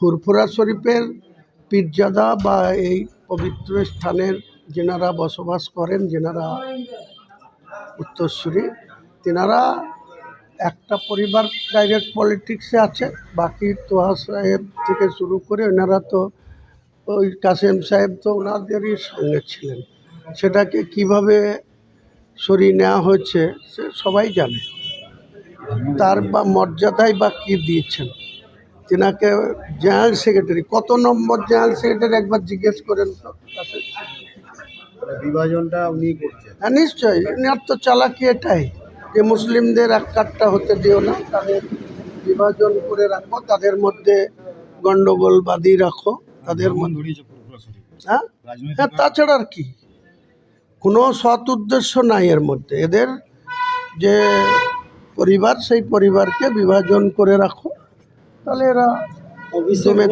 ফুরফুরা শরীফের পীরজাদা বা এই পবিত্র স্থানের যেনারা বসবাস করেন, যেনারা উত্তরসূরি, তেনারা একটা পরিবার ডাইরেক্ট পলিটিক্সে আছে। বাকি তোহা সাহেব থেকে শুরু করে ওনারা তো ওই কাসেম সাহেব তো ওনাদেরই সঙ্গে ছিলেন। সেটাকে কীভাবে সরিয়ে নেওয়া হয়েছে, সে সবাই জানে। তার বা মর্যাদায় বা কী দিয়েছেন? তেনাকে জেনারেল সেক্রেটারি কত নম্বর জেনারেল সেক্রেটারি একবার জিজ্ঞেস করেন তো। মানে বিভাজনটা উনি করছেন। হ্যাঁ নিশ্চয়ই এনার তো চালাকি এটাই যে মুসলিমদের এক কাটটা হতে দিও না তাদের বিভাজন করে রাখো তাদের মধ্যে গন্ডগোল বাঁধি রাখো তাদের হ্যাঁ? হ্যাঁ তাছাড়া আর কি। কোনো সৎ উদ্দেশ্য নাই এর মধ্যে। এদের যে পরিবার সেই পরিবারকে বিভাজন করে রাখো তাহলে এরা অভিষেক দমে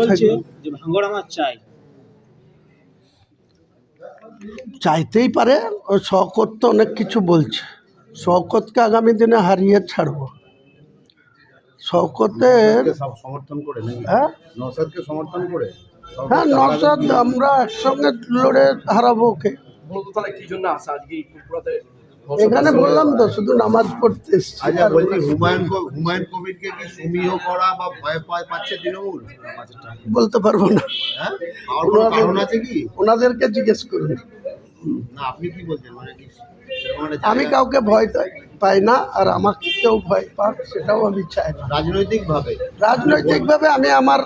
যে ভাঙড় আমার চাই। চাইতেই পারে ও শওকত তো অনেক কিছু বলছে। শওকতকে আগামী দিনে হারিয়ে ছাড়বো। সমর্থন করে হ্যাঁ? নসাদকে সমর্থন করে? হ্যাঁ নসাদ আমরা একসঙ্গে লড়ে হারাবো ওকে। বলতো তাহলে কি জন্য আসা? আজকে এই এখানে বললাম তো শুধু নামাজ পড়তে আচ্ছা বলছি হুমায়ুন হুমায়ুন কবিরকে কি সমীহ করা বা ভয় পায় পাচ্ছে তৃণমূল? বলতে পারব না। হ্যাঁ? কারণ আছে কি? ওনাদেরকে জিজ্ঞেস করুন। না আপনি কি বলছেন? মানে কি আমি কাউকে ভয় পাই- না আর আমাকে কেউ ভয় পাক সেটাও আমি চাই না। রাজনৈতিক ভাবে রাজনৈতিকভাবে আমি আমার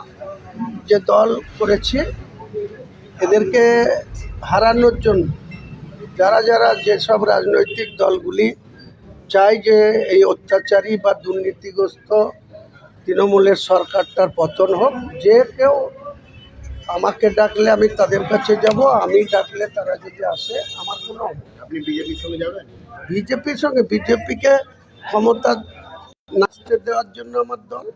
যে দল করেছি এদেরকে হারানোর জন্য যারা যারা যেসব রাজনৈতিক দলগুলি চায় যে এই অত্যাচারী বা দুর্নীতিগ্রস্ত তৃণমূলের সরকারটার পতন হোক যে কেউ আমাকে ডাকলে আমি তাদের কাছে যাব আমি ডাকলে তারা যদি আসে আমার কোনো আপনি বিজেপির সঙ্গে যাবেন? বিজেপির সঙ্গে বিজেপিকে ক্ষমতা নাচতে দেওয়ার জন্য আমার দল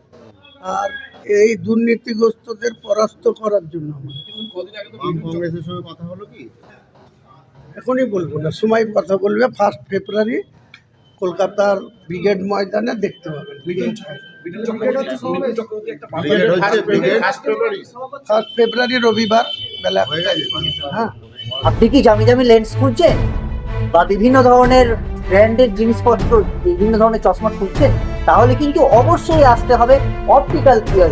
আর এই দুর্নীতিগ্রস্তদের পরাস্ত করার জন্য আমার কংগ্রেসের সঙ্গে কথা হলো কি? এখনই বলব না সময় কথা বলবে ফার্স্ট ফেব্রুয়ারি কলকাতার ব্রিগেড ময়দানে দেখতে পাবেন। ব্রিগেড ফার্স্ট ফেব্রুয়ারি রবিবার বেলা হয়ে গেছে হ্যাঁ আপনি কি জামি দামি লেন্স খুঁজছেন? বা বিভিন্ন ধরনের ব্র্যান্ডেড জিনিসপত্র বিভিন্ন ধরনের চশমা খুঁজছেন? তাহলে কিন্তু অবশ্যই আসতে হবে অপটিক্যাল ক্লিয়ার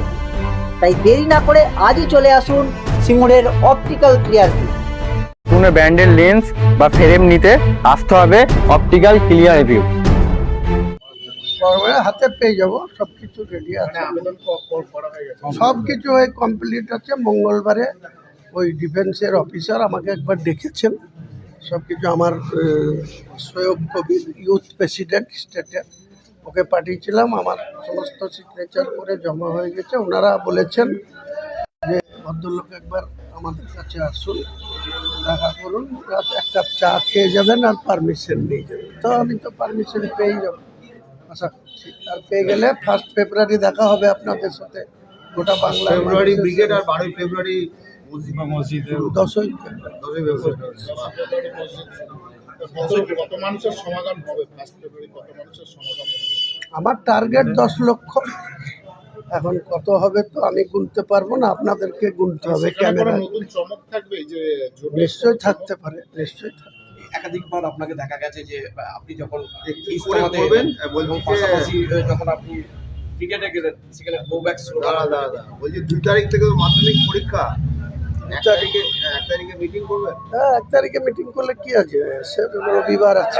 তাই দেরি না করে আজই চলে আসুন সিঙ্গুরের অপটিক্যাল ক্লিয়ার কোনো ব্র্যান্ডের লেন্স বা ফ্রেম নিতে আসতে হবে অপটিক্যাল ক্লিয়ার রিভিউ। হাতে পেয়ে যাব সব কিছু রেডি আছে হয়ে সব কিছু ওই কমপ্লিট আছে। মঙ্গলবারে ওই ডিফেন্সের অফিসার আমাকে একবার ডেকেছেন সব কিছু আমার সৈয়ব কবির ইউথ প্রেসিডেন্ট স্টেটের ওকে পাঠিয়েছিলাম। আমার সমস্ত সিগনেচার করে জমা হয়ে গেছে। ওনারা বলেছেন ভদ্রলোক একবার আমাদের কাছে আসুন দেখা করুন রাত এক কাপ চা খেয়ে যাবেন আর পারমিশন নিয়ে যাবেন। তো আমি তো পারমিশন পেয়েই যাব। আশা করছি আর পেয়ে গেলে ফার্স্ট ফেব্রুয়ারি দেখা হবে আপনাদের সাথে। গোটা বাংলা ফেব্রুয়ারি ব্রিগেড আর বারোই ফেব্রুয়ারি মসজিদ দশই আমার টার্গেট দশ লক্ষ। এখন কত হবে তো আমি গুনতে পারব না আপনাদেরকে গুনতে হবে ক্যামেরা নতুন চমক থাকবে যে নিশ্চয়ই থাকতে পারে নিশ্চয়ই থাকতে একাধিকবার আপনাকে দেখা গেছে যে আপনি যখন পাশাপাশি যখন আপনি ক্রিকেটে গেলেন সেখানে গো ব্যাক দাঁড়া বলছি দু তারিখ থেকে তো মাধ্যমিক পরীক্ষা। এক তারিখে হ্যাঁ, এক তারিখে মিটিং করবেন হ্যাঁ এক তারিখে মিটিং করলে কি আছে? সে রবিবার আছে।